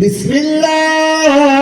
বিসমিল্লাহ।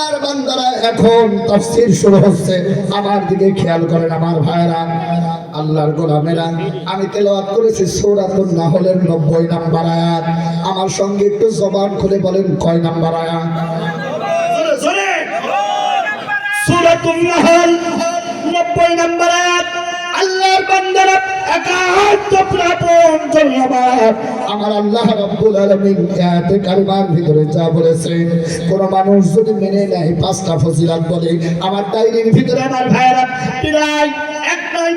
আল্লাহর বান্দারা, এখন তাফসীর শুরু হচ্ছে। আমার দিকে খেয়াল করেন আমার ভাইরা আল্লাহর গোলামেরা। আমি তেলাওয়াত করেছি সূরাতুন নাহলের 90 নাম্বার আয়াত। আমার সঙ্গে একটু জবান খুলে বলেন, কয় নাম্বার আয়াত? সূরাতুন নাহল 90 নম্বর আয়াত। আল্লাহর বান্দারা একান্ত প্রাপন ধন্যবাদ। আমার আল্লাহ রাব্বুল আলামিন আয়াতে কারিমার ভিতরে যা বলেছেন, কোন মানুষ যদি মেনে নেয়, পাঁচটা ফজিলাত বলে। আমার ডাইরির ভিতরে আমার ভাইরা প্রায় এক নয়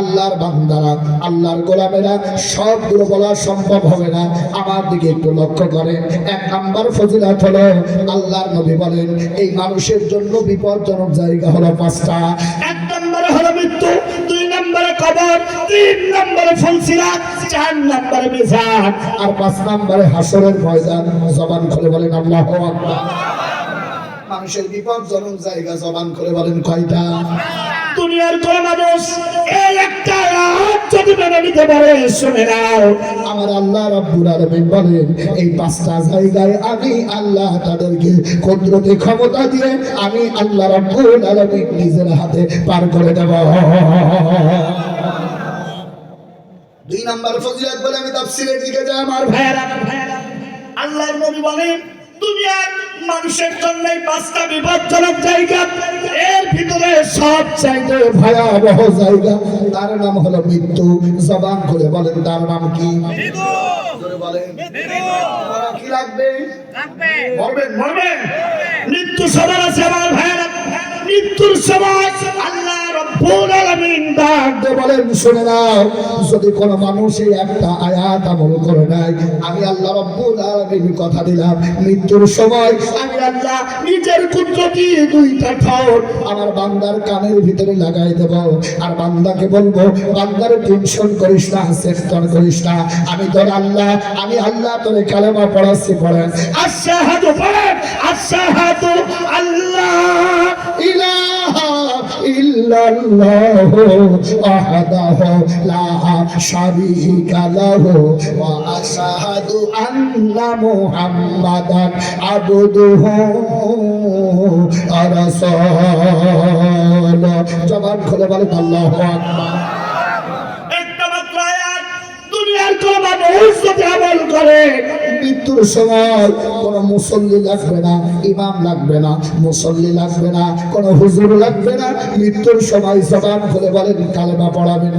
আল্লাহর বান্দারা, আল্লাহর গোলামেরা, সবগুলো সম্ভব হবে না। আমার দিকে একটু লক্ষ্য করেন এক নাম্বার ফজিলাত হলো, আল্লাহর নবী বলেন, এই মানুষের জন্য বিপজ্জনক জায়গা হলো পাঁচটা। এক নম্বরে হলো মৃত্যু। কবর, তিন নম্বরে চার নম্বরে মিজান, আর পাঁচ নম্বরে হাসরের ময়দান, জবান খুলে বলেন আল্লাহ মানুষের জায়গা জবান করে বলেন কয়টা? দুনিয়ার কোন মানুষ এই একটা রাত যদি মেনে নিতে পারে, শুনে নাও। আমার আল্লাহ বলেন, এই পাঁচটা জায়গায় আমি আল্লাহ তাদেরকে কুদরতি ক্ষমতা দিয়ে আমি আল্লাহ রাব্বুল আলামিন নিজের হাতে পার করে দেব। দুই নাম্বার ফজিলত বলে আমি তাফসীরের দিকে যাই আমার ভাইয়েরা। আল্লাহর নবী বলেন দুনিয়ার মানুষের জন্য পাঁচটা বিপজ্জনক জায়গা। এর ভিতরে সব চাইতে ভয়াবহ জায়গা তার নাম হলো মৃত্যু। জবান করে বলেন তার নাম কি? মৃত্যু। সবার আছে আমার ভাইয়েরা। মৃত্যুর সময় আল্লাহ যদি একটা আয়াত আমল করে নাই আমি আল্লাহ রব্বুল কথা দিলাম, মৃত্যুর সময় আমি আল্লাহ নিজের দুইটা ঠোঁট আমার বান্দার কানের ভিতরে লাগাই দেব। আর বান্দাকে বলব, বান্দার টেনশন করিস না সেফটন করিস না। আমি তোর আল্লাহ, আমি আল্লাহ তোর কালেমা পড়াচ্ছি, পড়েন। আশহাদু পড়েন আশহাদু আল্লাহ ইলাহা ইল্লাল্লাহু ওয়াহদাহু লা শারীকা লাহু ওয়া আশহাদু আন্না মুহাম্মাদান আবদুহু ওয়া রাসূলুহু। জবান খুলে বলেন, আল্লাহু আকবার একটা মাত্র আয়াত দুনিয়ার কোন মানুষ যদি আমল করে। মৃত্যুর সময় কোন মুসল্লি লাগবে না ইমাম লাগবে না মুসল্লি লাগবে না কোন হুজুর লাগবে না। মৃত্যুর সময় জবান খুলে বলেন কালেমা পড়াবেন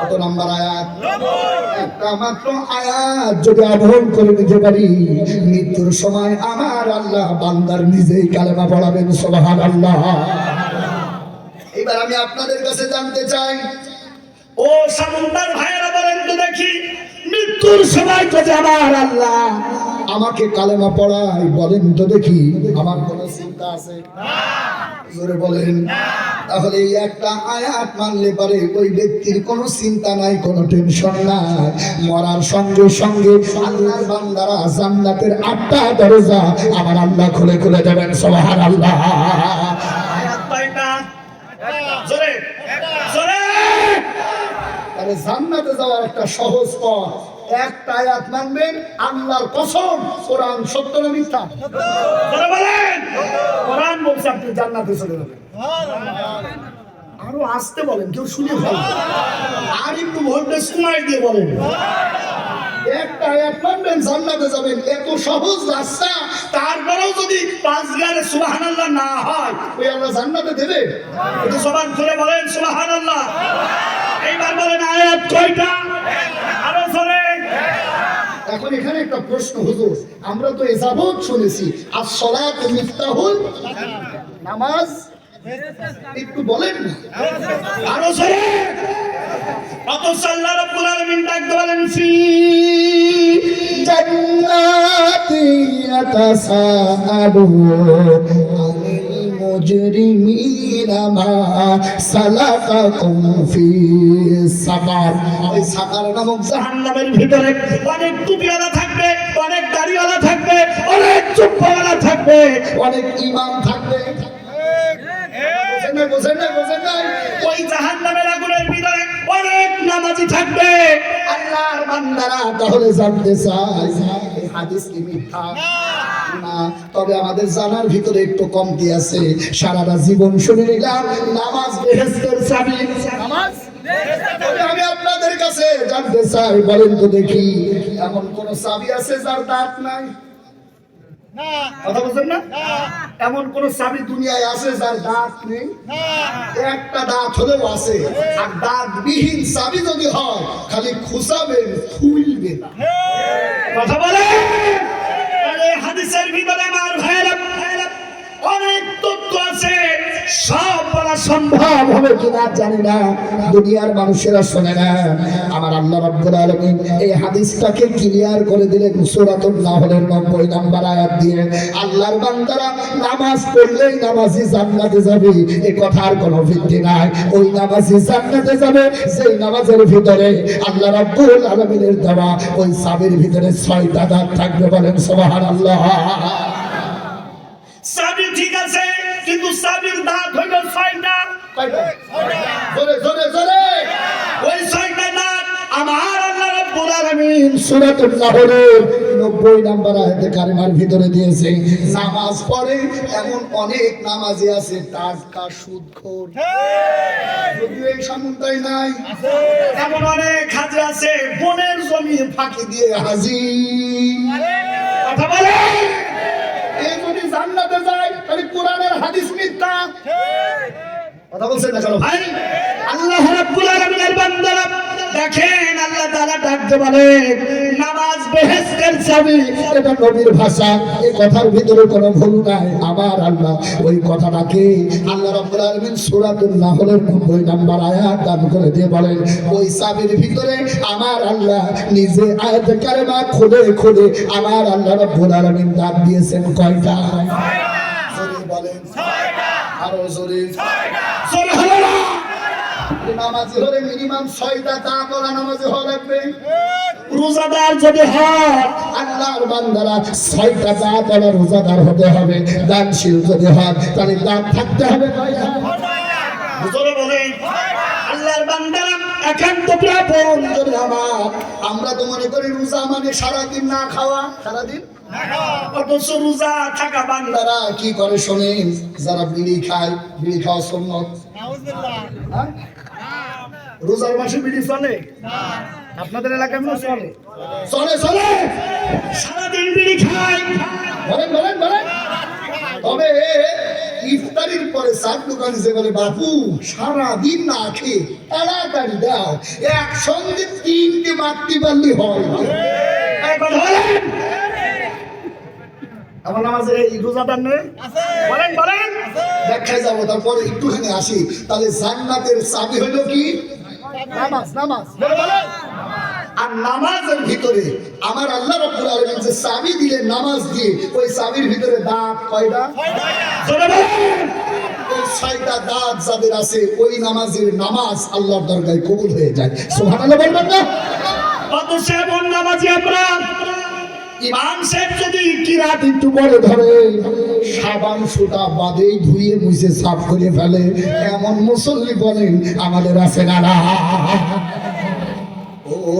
কত নাম্বার আয়াত? একটা মাত্র আয়াত যদি আবরণ করে নিতে পারি মৃত্যুর সময় আমার আল্লাহ বান্দার নিজেই কালেমা পড়াবেন সোহান আল্লাহ এবার আমি আপনাদের কাছে জানতে চাই। ও সামুন্দার ভাইয়েরা বলেন তো দেখি মৃত্যুর সময় যদি আমার আল্লাহ। আমাকে কালেমা পড়াই বলেন তো দেখি আমার কোনো চিন্তা আছে? জোরে বলেন। তাহলে এই একটা আয়াত মানলে পারে ওই ব্যক্তির কোনো চিন্তা নাই কোনো টেনশন নাই। মরার সঙ্গে সঙ্গে আল্লাহর বান্দারা জান্নাতের আটটা দরজা আমার আল্লাহ খুলে খুলে দেবেন সুবহানাল্লাহ। আয়াত তাহলে জান্নাতে যাওয়ার একটা সহজ পথ। একটা আয়াত মানবেন, আল্লাহর কসম, কোরআন সত্য না মিথ্যা? বলেন, কোরআন বলছে আপনি জান্নাতে চলে আরও আসতে বলেন, কেউ শুনে ভালো। আর একটু ভোল্টেজ কমাই দিয়ে বলেন। একটা আয়াত মানবেন, জান্নাতে যাবেন। এত সহজ রাস্তা, তারপরেও যদি পাঁচ গানে সুবহানাল্লাহ না হয়, ওই আল্লাহ জান্নাতে দেবে? একটু সবান করে বলেন, সুবহানাল্লাহ। এইবার বলেন আয়াত কয়টা? আরও জোরে। এখন এখানে একটা প্রশ্ন হুজুর আমরা তো এজাবত শুনেছি আর সলাত মিফতাহুল নামাজ। একটু বলেন আরও জোরে। অথচ আল্লাহ রাব্বুল আলামিন ডাকতে বলেন ফি জান্নাতি ইয়াতাসাআলুন মুজরিমিনা অনেক টুপিওয়ালা থাকবে থাকবে ওই জাহান্নামের আগুনের ভিতরে অনেক নামাজি থাকবে। আল্লাহর বান্দারা তাহলে জানতে চাই হাদিস কি মিথ্যা? তবে আমাদের জানার ভিতরে একটু কমতি আছে। সারাটা জীবন শুনে নিলাম নামাজ বেহেস্তের চাবি। নামাজ আমি আপনাদের কাছে জানতে চাই বলেন তো দেখি এমন কোন চাবি আছে যার দাঁত নাই? কথা বলছেন না? এমন কোন চাবি দুনিয়ায় আছে যার দাঁত নেই? একটা দাঁত হলেও আছে। আর দাঁত বিহীন চাবি যদি হয় খালি খুসাবেন খুলবে না। কথা বলে আরে হাদিসের ভিতরে আমার ভাইরা ভাইরা অনেক তথ্য আছে, সব বলা সম্ভব হবে কিনা জানি না। দুনিয়ার মানুষেরা শোনে না। আমার আল্লাহ রাব্বুল আলামিন এই হাদিসটাকে ক্লিয়ার করে নাহলের 90 নাম্বার আয়াত দিয়ে। আল্লাহর বান্দারা নামাজ পড়লেই নামাজি জান্নাতে যাবে। এই কোনো ভিত্তি নাই। ওই নামাজি জান্নাতে যাবে সেই নামাজের ভিতরে আল্লাহ রাব্বুল আলামিনের দেওয়া ওই সাবের ভিতরে ছয়টা দাঁত থাকবে বলেন সুবহানাল্লাহ। সাবি ঠিক আছে কিন্তু সাবির দাঁত হইল ছয়টা। জোরে জোরে জোরে। ওই ছয়টা দাঁত আমার আল্লাহ রাব্বুল আলামিন আলামিন সূরাতুল নাহলের 90 নাম্বার আয়াতে কারিমার ভিতরে দিয়েছে নামাজ পড়ে এমন অনেক নামাজি আছে টাটকা সুদখোর যদিও এই সামুনটাই নাই এমন অনেক হাজি আছে বনের জমি ফাঁকি দিয়ে হাজি কথা বলে জান্নাতে যায় তাহলে কোরআনের হাদিস মিথ্যা। কথা বলছেন না চলো ভাই আল্লাহ রাব্বুল আলামিনের বান্দারা দেখেন আল্লাহ তাআলা ডাকতে বলে নামাজ বেহেশতের চাবি। এটা নবীর ভাষা এই কথার ভিতরে কোনো ভুল নাই। আমার আল্লাহ, ওই কথাটাকে আল্লাহ রাব্বুল আলামিন সূরাতুন নাহলের 90 নাম্বার আয়াত দান করে দিয়ে বলেন, ওই চাবির ভিতরে আমার আল্লাহ নিজে আয়াত কারিমা খুলে খুলে আমার আল্লাহ রাব্বুল আলামিন দান দিয়েছেন কয়টা জোরে বলেন আরও জোরে জোরে হলো না নামাজি। হলে মিনিমাম ছয়টা নামাজি হওয়া লাগবে। রোজাদার যদি হয় আল্লাহর বান্দারা ছয়টা দাঁত রোজাদার হতে হবে। দানশীল যদি হয় তাহলে দাঁত থাকতে হবে কয়টা? জোরে বলেন। আল্লাহর বান্দারা একান্ত প্রাপন যদি আমার। আমরা তো মনে করি রোজা মানে সারাদিন না খাওয়া। সারাদিন? অথচ রোজা থাকা বান্দা বান্দারা কি করে শোনেন যারা বিড়ি খায় বিড়ি খাওয়া সম্মত? রোজার মাসে বিড়ি চলে? আপনাদের এলাকায় মনে চলে? চলে চলে। সারাদিন বিড়ি খায়। বলেন বলেন বলেন। তবে ইফতারির পরে চার দোকানে যে বলে বাপু সারা দিন না খেয়ে তাড়াতাড়ি দাও। একসঙ্গে তিনটে মাতৃ পারলি হয়। আমার নামাজে এই রোজাদার নেই? বলেন বলেন। ব্যাখ্যায় যাব তারপরে একটুখানি আসি। তাহলে জান্নাতের চাবি হলো কি? নামাজ নামাজ। বলেন। আর নামাজের ভিতরে আমার আল্লাহ রব্বুল আলমিন যে চাবি দিলে নামাজ দিয়ে ওই চাবির ভিতরে দাঁত কয়টা? ওই ছয়টা দাঁত যাদের আছে ওই নামাজের নামাজ আল্লাহর দরগায় কবুল হয়ে যায়। সোহান বলবেন না? নামাজি আমরা ইমাম সাহেব যদি কিরাত একটু বলে ধরে, সাবান সুতা বাদেই ধুয়ে মুছে সাফ করে ফেলে, এমন মুসল্লি বলেন আমাদের আছে না না। ও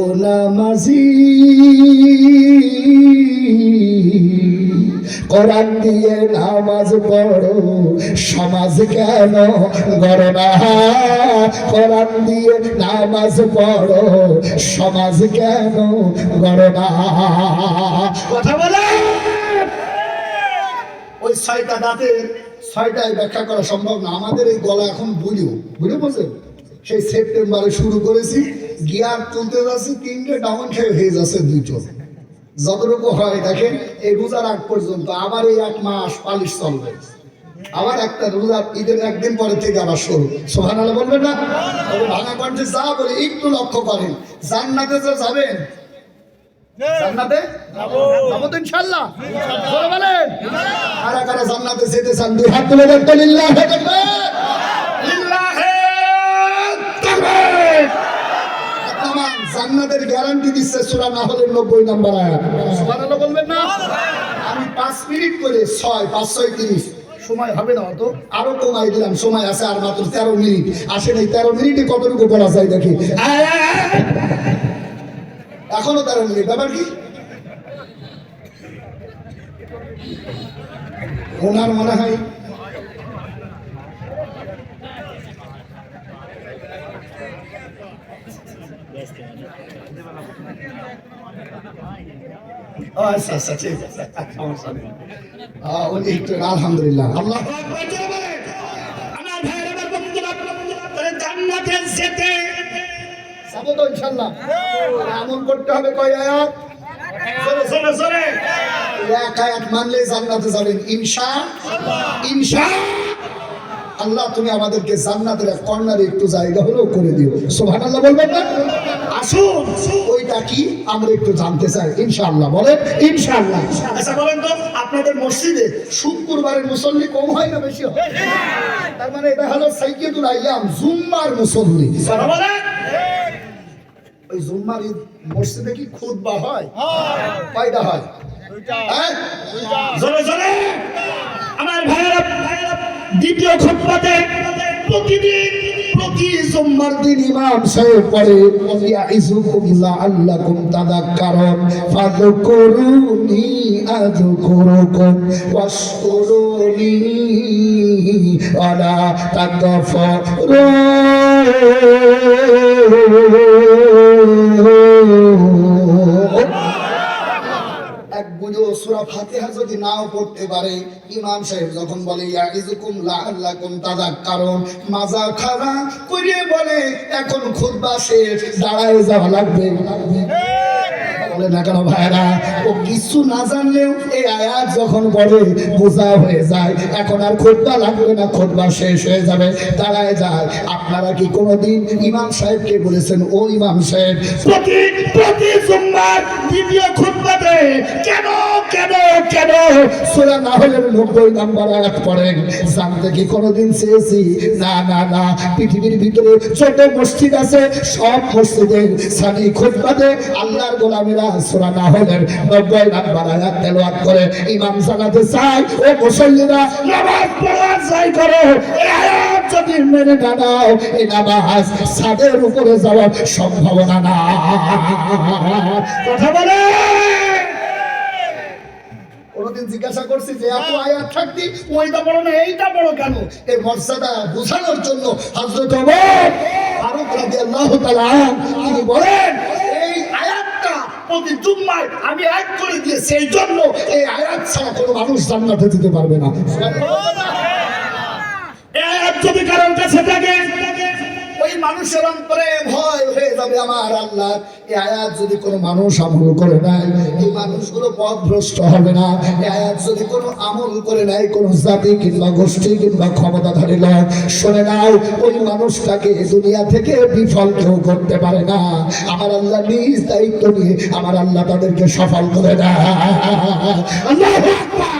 কোরআন দিয়ে নামাজ পড়ো। সমাজ কেন গড় না? কোরআন দিয়ে নামাজ পড়ো। সমাজ কেন গড় না? কথা বলে? ওই ছয়টা দাঁতের ছয়টায় ব্যাখ্যা করা সম্ভব না। আমাদের এই গলা এখন বুঝিও বুঝে বলছেন সেই সেপ্টেম্বরে শুরু করেছি, গিয়ার তুলতে যাচ্ছি, তিনটে ডাউন খেয়ে হয়ে যাচ্ছে দুইটো যতটুকু হয়, দেখেন, এই রোজার আগ পর্যন্ত আবার এই এক মাস পালিশ চলবে। আবার একটা রোজার ঈদের একদিন পরে থেকে আবার শুরু। সোহান আলো বলবেন না? ভাঙা কণ্ঠে যা বলে, একটু লক্ষ্য করেন। জান্নাতে যে যাবেন? জান্নাতে? যাব কারা জান্নাতে যেতে চান, দুই হাত তুলে দেন। জান্নাতের গ্যারান্টি দিচ্ছে সূরা নাহলের 90 নম্বর আয়াত। বলবেন না? আমি 5 মিনিট করে 6 5 6 30 সময় হবে না অত। আরও কমাই দিলাম সময় আছে আর মাত্র 13 মিনিট। এই 13 মিনিটে কতটুকু পড়া যায় দেখি। এখনও 13 মিনিট ব্যাপার কি? ওনার মনে হয় আচ্ছা আচ্ছা ঠিক আছে উনি একটু আলহামদুলিল্লাহ আল্লাহ জান্নাতে যেতে। যাব তো ইনশাল্লাহ আমল করতে হবে কয় আয়াত? এক আয়াত মানলে জান্নাতে যাবেন। ইনশা ইনশা। আল্লাহ তুমি আমাদেরকে জান্নাতের এক কর্নারে একটু জায়গা হলেও করে দিও। সুবহানাল্লাহ বলবেন না? আসুন। ওইটা কি? আমরা একটু জানতে চাই। ইনশাআল্লাহ বলেন। ইনশাআল্লাহ। আচ্ছা বলেন তো আপনাদের মসজিদে শুক্রবারের মুসল্লি কম হয় না বেশি হয়? তার মানে এটা হলো সাইকেদুল আইয়াম জুম্মার মুসল্লি। বলেন। ওই জুম্মার মসজিদে কি খুতবা হয়? কয়টা হয়? হ্যাঁ? জোরে জোরে। আমার ভাইয়েরা দ্বিতীয় খুতবাতে প্রতিদিন প্রতি জুম্মার দিন ইমাম সাহেব পড়ে ইয়াইজুকুম লাআল্লাকুম তাযাক্কারুন ফাযকুরুনি আযকুরুকুম ওয়াশকুরুনি আলা তাকফুরুন এক সুরা ফাতিহা যদি নাও পড়তে পারে, ইমাম সাহেব যখন বলে ইয়াইজুকুম লাআল্লাকুম তাযাক্কারুন মাজা খারা করে বলে, এখন খুতবা শেষ, দাঁড়ায় যাওয়া লাগবে। বলে না কেন ভাইরা ও কিছু না জানলেও এই আয়াত যখন পড়ে বোঝা হয়ে যায়। এখন আর খুতবা লাগবে না খুতবা শেষ হয়ে যাবে। দাঁড়ায় যায়। আপনারা কি কোনোদিন ইমাম সাহেবকে বলেছেন, ও ইমাম সাহেব, প্রতি প্রতি সোমবার দ্বিতীয় খুতবাতে কেন কেন কেন? সোরা না হলে নব্বই নাম্বার আয়াত পড়েন। জানতে কি কোনোদিন চেয়েছি? না না না। পৃথিবীর ভিতরে ছোট মসজিদ আছে, সব মসজিদে সানি খুতবাতে আল্লাহর গোলামেরা সোরা না হলে নব্বই নাম্বার আয়াত তেলাওয়াত করে ইমাম জানাতে চায়, ও মুসল্লিরা নামাজ পড়া চাই করো, এই আয়াত যদি মেনে না নাও, এই নামাজ ছাদের উপরে যাওয়ার সম্ভাবনা না কথা বলে? কোনদিন জিজ্ঞাসা করছি যে এত আয়াত থাকতি, ওইটা বড় না, এইটা বড় কেন? এই মর্যাদা বোঝানোর জন্য ওমর ফারুক তাআলা আনহু, তিনি বলেন প্রতি জুম্মায় আমি এক করে দিয়েছি এই জন্য এই আয়াত ছাড়া কোনো মানুষ জান্নাতে যেতে পারবে না। এই আয়াত যদি কারোর কাছে থাকে মানুষের অন্তরে ভয় হয়ে যাবে আমার আল্লাহ। এই আয়াত যদি কোনো মানুষ আমল করে নেয়, এই মানুষগুলো পথভ্রষ্ট হবে না। এই আয়াত যদি কোনো আমল করে নেয়, কোনো জাতি কিংবা গোষ্ঠী কিংবা ক্ষমতাধারী নয় শোনে নাও, ওই মানুষটাকে দুনিয়া থেকে বিফল কেউ করতে পারে না। আমার আল্লাহ নিজ দায়িত্ব নিয়ে, আমার আল্লাহ তাদেরকে সফল করে দেয়। আল্লাহু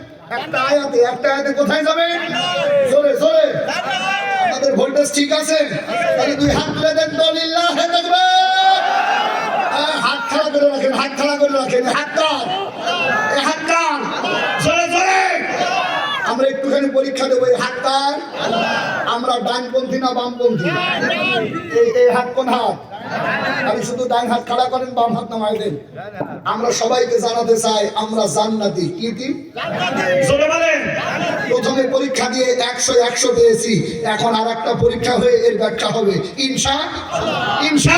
একটা আয়াতে একটা আয়াতে কোথায় যাবে? জোরে জোরে। আমাদের ভোল্টেজ ঠিক আছে? তাহলে দুই হাত তুলে দেন দলিল্লাহ দেখবে হাত খাড়া করে রাখেন, হাত খাড়া করে রাখেন, হাত কার হাত কার জোরে জোরে। আমরা একটুখানি পরীক্ষা দেবো, এই হাত কার? আমরা ডানপন্থী না বামপন্থী? এই হাত কোন হাত? আমি শুধু ডান হাত খাড়া করেন বাম হাত নামাই দেন। আমরা সবাইকে জানাতে চাই আমরা জান্নাতি। কি কি প্রথমে পরীক্ষা দিয়ে একশো একশো পেয়েছি। এখন আর একটা পরীক্ষা হয়ে এর ব্যাখ্যা হবে। ইনশা? ইনশা?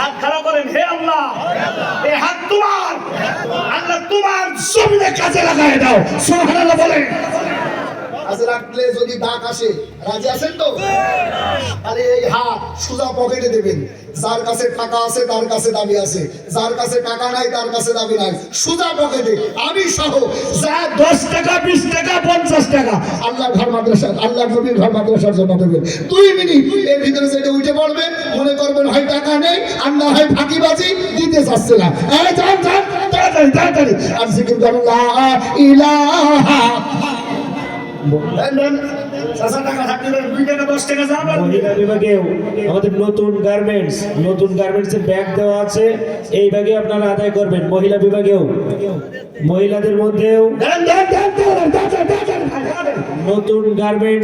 হাত খাড়া করেন হে আল্লাহ। এই হাত তোমার। আল্লাহ তোমার জমিনে কাজে লাগায় দাও। সুবহানাল্লাহ বলেন। রাখলে যদি ডাক আসে, রাজি আছেন তো? তাহলে এই হাত সোজা পকেটে দেবেন। যার কাছে টাকা আছে, তার কাছে দাবি আছে। যার কাছে টাকা নাই, তার কাছে দাবি নাই। সোজা পকেটে, আমি সহ যা দশ টাকা, বিশ টাকা, পঞ্চাশ টাকা আল্লাহ ঘর মাদ্রাসা আল্লাহ নবীর ঘর মাদ্রাসার জন্য দেবেন। দুই মিনিট, এর ভিতরে যেটা উঠে পড়বে, মনে করবেন হয় টাকা নেই, আর না হয় ফাঁকিবাজি, দিতে চাচ্ছে না। যান যান, তাড়াতাড়ি তাড়াতাড়ি। আর জিকির করুন ইলাহা মহিলা বিভাগেও আমাদের নতুন গার্মেন্টস নতুন গার্মেন্টসের ব্যাগ আছে আপনারা আদায় করবেন মহিলা বিভাগেও মহিলাদের মধ্যেও নতুন গার্মেন্টস